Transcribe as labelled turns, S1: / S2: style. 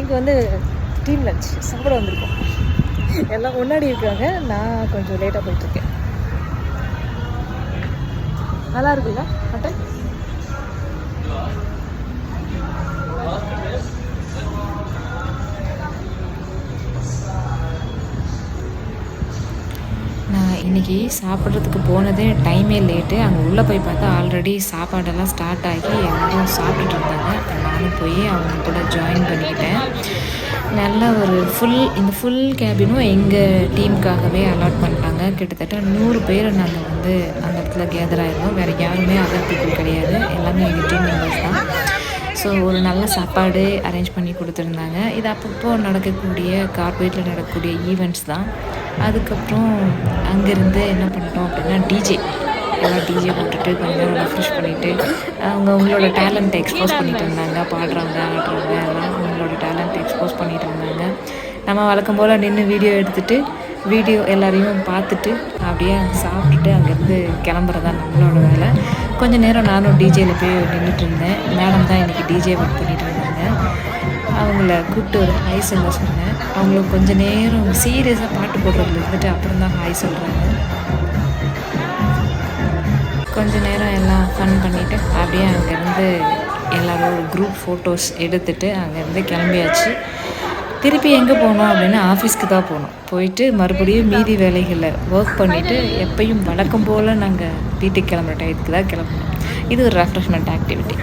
S1: Think வந்து team lunch சாப்பிட வந்திருக்கோம். எல்லாம் முன்னாடி இருக்காங்க. நான் கொஞ்சம் லேட்டாக போயிட்டுருக்கேன் நல்லா இருக்குல்ல மட்டன்? நான் இன்றைக்கி சாப்பிட்றதுக்கு போனதே டைமே லேட்டு அங்கே உள்ளே போய் பார்த்தா ஆல்ரெடி சாப்பாடெல்லாம் ஸ்டார்ட் ஆகி எல்லோரும் சாப்பிட்டுட்டு இருந்தாங்க. போய் அவங்க கூட ஜாயின் பண்ணிக்கிட்டேன் நல்ல ஒரு ஃபுல் இந்த ஃபுல் கேபினும் எங்கள் டீமுக்காகவே அலாட் பண்ணிட்டாங்க. கிட்டத்தட்ட நூறு பேர் நாங்கள் வந்து அந்த இடத்துல கேதர் ஆயிருந்தோம். வேறு யாருமே அதர் பீப்புள் கிடையாது. எல்லாமே எங்கள் டீம் மெம்பர்ஸ் தான். ஸோ ஒரு நல்ல சாப்பாடு அரேஞ்ச் பண்ணி கொடுத்துருந்தாங்க. இது அப்பப்போ நடக்கக்கூடிய கார்பரேட்டில் நடக்கக்கூடிய ஈவெண்ட்ஸ் தான். அதுக்கப்புறம் அங்கேருந்து என்ன பண்ணிட்டோம் அப்படின்னா டிஜே நல்லா டிஜே போட்டுட்டு கொஞ்சம் ரெஃப்ரெஷ் பண்ணிவிட்டு அவங்க அவங்களோட டேலண்ட்டை எக்ஸ்போஸ் பண்ணிட்டு இருந்தாங்க பாடுறாங்க ஆடுறாங்க எல்லாம் அவங்களோட டேலண்ட்டை எக்ஸ்போஸ் பண்ணிட்டு இருந்தாங்க. நம்ம வழக்கம் போல் நின்று வீடியோ எடுத்துகிட்டு வீடியோ எல்லாரையும் பார்த்துட்டு அப்படியே சாப்பிட்டுட்டு அங்கேருந்து கிளம்புறதா நம்மளோட வேலை. கொஞ்சம் நேரம் நானும் டிஜேயில் போய் நின்றுட்டு இருந்தேன். மேடம் தான் இன்றைக்கி டிஜே ஒர்க் பண்ணிட்டு இருந்தாங்க. அவங்கள கூப்பிட்டு ஒரு ஹாய் சொல்ல சொன்னேன். அவங்களுக்கு கொஞ்சம் நேரம் சீரியஸாக பாட்டு போடுறதுல இருந்துட்டு அப்புறம் தான் ஹாய் சொல்கிறாங்க கொஞ்ச நேரம் எல்லாம் ஃபன் பண்ணிவிட்டு அப்படியே அங்கேருந்து எல்லோரும் ஒரு குரூப் ஃபோட்டோஸ் எடுத்துகிட்டு அங்கேருந்து கிளம்பியாச்சு. திருப்பி எங்கே போனோம் அப்படின்னா ஆஃபீஸ்க்கு தான் போனோம். போயிட்டு மறுபடியும் மீதி வேலைகளை ஒர்க் பண்ணிவிட்டு எப்பயும் வழக்கம் போல் நாங்கள் வீட்டுக்கு கிளம்புற டயத்துக்கு தான் கிளம்பணும் இது ஒரு ரெஃப்ரெஷ்மெண்ட் ஆக்டிவிட்டி